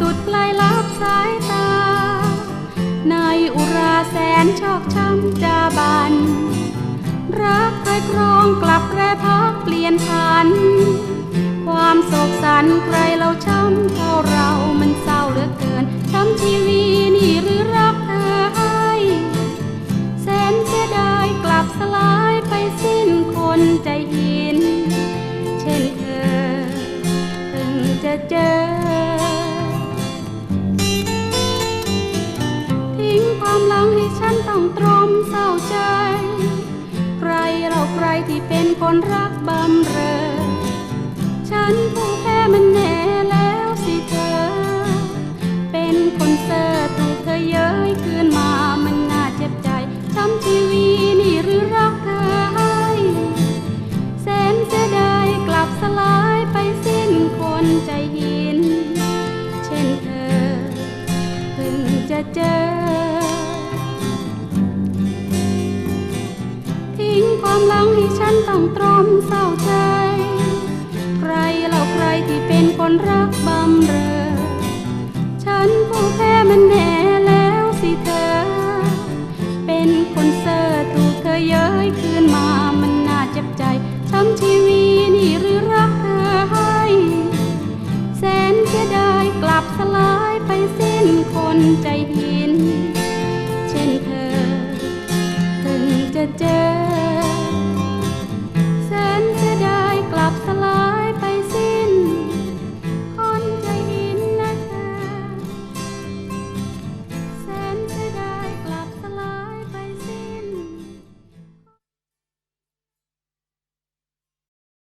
สุดลายลับสายตา ในอุราแสนชอกช้ำจาบัน รักใครครองกลับแปรพักเปลี่ยนผัน ความโศกสันใครเราช้ำเท่าเรามันเศร้าเหลือเกิน ช้ำชีวีนี่หรือรักเธอให้ยแสนเสียดายกลับสลายไปสิ้นคนใจหิน เช่นเธอเพิ่งจะเจอ เศร้าใจ ใครเราใครที่เป็นคนรักบำเรอ ฉันผู้แพ้มันแน่แล้วสิเธอ เป็นคนเซอร์ถูกเธอเย้ยคืนมามันน่าเจ็บใจช้ำชีวีนี่หรือรักเธอให้แสนเสียดายกลับสลายไปสิ้นคนใจหิน เช่นเธอเพิ่งจะเจอ ความหลังให้ฉันต้องตรอมเศร้าใจ ใครเราใครที่เป็นคนรักบำเรอ ฉันผู้แพ้มันแน่แล้วสิเธอ เป็นคนเซอร์ถูกเธอเย้ยคืนมามันน่าเจ็บใจ ช้ำชีวีนี่หรือรักเธอให้แสนเสียดายกลับสลายไปสิ้นคนใจหิน เช่นเธอเพิ่งจะเจอ